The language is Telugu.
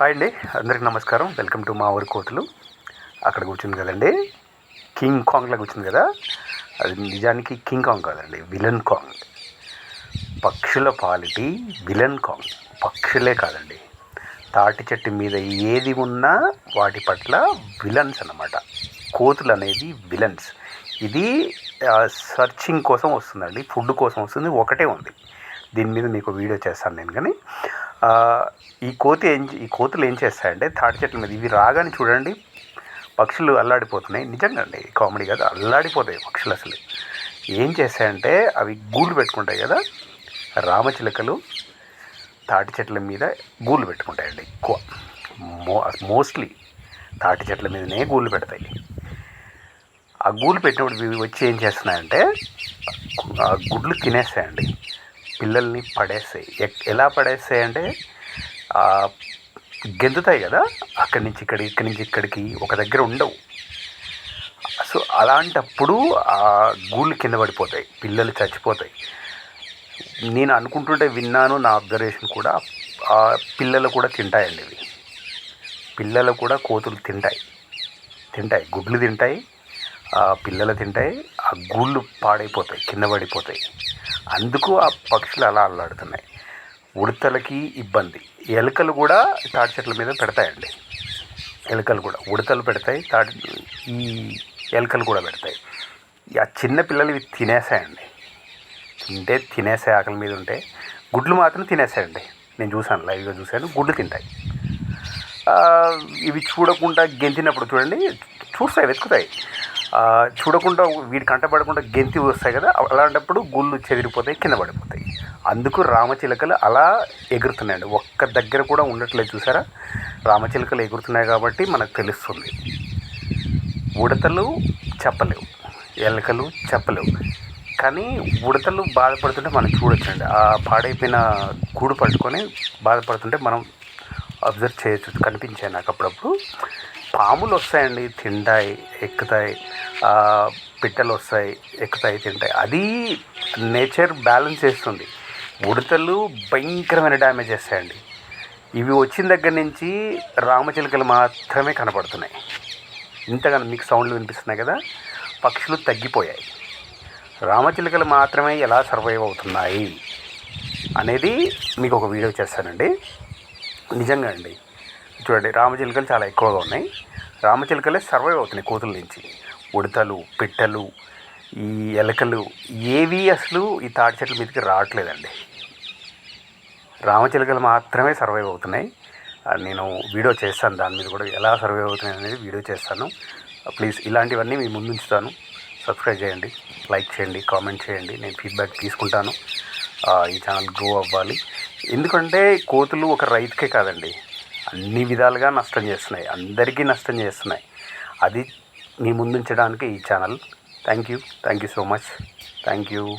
హాయ్ అండి. అందరికి నమస్కారం. వెల్కమ్ టు మా ఊరి కోతులు. అక్కడ కూర్చుంది కదండి. కింగ్ కాంగ్లా కూర్చుంది కదా. అది నిజానికి కింగ్ కాంగ్ కాదండి విలన్ కాంగ్. పక్షుల పాలిటీ విలన్ కాంగ్. పక్షులే కాదండి. తాటి చెట్టు మీద ఏది ఉన్నా వాటి పట్ల విలన్స్ అన్నమాట. కోతులు అనేది విలన్స్. ఇది సర్చింగ్ కోసం వస్తుందండి. ఫుడ్ కోసం వస్తుంది. ఒకటే ఉంది. దీని మీద మీకు వీడియో చేస్తాను నేను కానీ. ఈ కోతి ఏం ఈ కోతులు ఏం చేస్తాయంటే తాటి చెట్ల మీద ఇవి రాగానే చూడండి పక్షులు అల్లాడిపోతున్నాయి. నిజంగా అండి కామెడీ కదా అల్లాడిపోతాయి పక్షులు అసలు. ఏం చేస్తాయంటే అవి గూళ్ళు పెట్టుకుంటాయి కదా రామచిలకలు తాటి చెట్ల మీద గూళ్ళు పెట్టుకుంటాయండి ఎక్కువ. మో మోస్ట్లీ తాటి చెట్ల మీదనే గూళ్ళు పెడతాయి. ఆ గూళ్ళు పెట్టినప్పుడు ఇవి వచ్చి ఏం చేస్తున్నాయంటే ఆ గుడ్లు తినేస్తాయండి. పిల్లల్ని పడేస్తాయి ఎక్- ఎలా పడేస్తాయి అంటే గెంతుతాయి కదా అక్కడి నుంచి ఇక్కడికి ఇక్కడి నుంచి ఇక్కడికి ఒక దగ్గర ఉండవు. సో అలాంటప్పుడు ఆ గూళ్ళు కింద పడిపోతాయి పిల్లలు చచ్చిపోతాయి. నేను అనుకుంటుంటే విన్నాను నా అబ్జర్వేషన్ కూడా ఆ పిల్లలు కూడా తింటాయండి ఇవి. పిల్లలు కూడా కోతులు తింటాయి. తింటాయి గుడ్లు తింటాయి ఆ పిల్లలు తింటాయి ఆ గూళ్ళు పాడైపోతాయి కింద పడిపోతాయి. అందుకు ఆ పక్షులు అలా అల్లాడుతున్నాయి. ఉడతలకి ఇబ్బంది. ఎలుకలు కూడా తాటి చెట్ల మీద పెడతాయండి. ఎలుకలు కూడా. ఉడతలు పెడతాయి తాటి ఈ ఎలుకలు కూడా పెడతాయి. ఆ చిన్న పిల్లలు ఇవి తినేసాయండి. తింటే తినేసే ఆకలి మీద ఉంటే గుడ్లు మాత్రం తినేసాయండి. నేను చూశాను లైవ్గా చూశాను గుడ్లు తింటాయి. ఇవి చూడకుండా గెంతినప్పుడు చూడండి చూస్తాయి వెతుకుతాయి. చూడకుండా వీడి కంటపడకుండా గెంతి వస్తాయి కదా అలాంటప్పుడు గుళ్ళు చెదిరిపోతాయి కింద పడిపోతాయి. అందుకు రామచిలకలు అలా ఎగురుతున్నాయండి. ఒక్క దగ్గర కూడా ఉండట్లేదు చూసారా? రామచిలకలు ఎగురుతున్నాయి కాబట్టి మనకు తెలుస్తుంది. ఉడతలు చెప్పలేవు ఎలకలు చెప్పలేవు. కానీ ఉడతలు బాధపడుతుంటే మనం చూడొచ్చండి. ఆ పాడైపోయిన గూడు పట్టుకొని బాధపడుతుంటే మనం అబ్జర్వ్ చేయొచ్చు కనిపించాయి నాకు అప్పుడప్పుడు. పాములు వస్తాయండి తింటాయి ఎక్కుతాయి పిట్టలు వస్తాయి ఎక్కుతాయి తింటాయి. అది నేచర్ బ్యాలెన్స్ చేస్తుంది. ఉడతలు భయంకరమైన డ్యామేజ్ చేస్తాయండి. ఇవి వచ్చిన దగ్గర నుంచి రామచిలుకలు మాత్రమే కనపడుతున్నాయి. ఇంతగానో మీకు సౌండ్లు వినిపిస్తున్నాయి కదా? పక్షులు తగ్గిపోయాయి. రామచిలుకలు మాత్రమే ఎలా సర్వైవ్ అవుతున్నాయి అనేది మీకు ఒక వీడియో చేస్తానండి. నిజంగా అండి చూడండి రామచిలుకలు చాలా ఎక్కువగా ఉన్నాయి. రామచిలుకలే సర్వైవ్ అవుతున్నాయి కోతుల నుంచి. ఉడతలు పిట్టలు ఈ ఎలకలు ఏవి అసలు ఈ తాటి చెట్ల మీదకి రావట్లేదండి. రామచిలుకలు మాత్రమే సర్వైవ్ అవుతున్నాయి. నేను వీడియో చేస్తాను. దాని మీద కూడా ఎలా సర్వైవ్ అవుతున్నాయి అనేది వీడియో చేస్తాను. ప్లీజ్ ఇలాంటివన్నీ మీ ముందు ఉంచుతాను. సబ్స్క్రైబ్ చేయండి లైక్ చేయండి కామెంట్ చేయండి. నేను ఫీడ్బ్యాక్ తీసుకుంటాను. ఈ ఛానల్ గ్రో అవ్వాలి. ఎందుకంటే కోతులు ఒక రైతుకే కాదండి. అన్ని విధాలుగా నష్టం చేస్తున్నాయి. అందరికీ నష్టం చేస్తున్నాయి. అది మీ ముందుంచడానికి ఈ channel. Thank you thank you so much. Thank you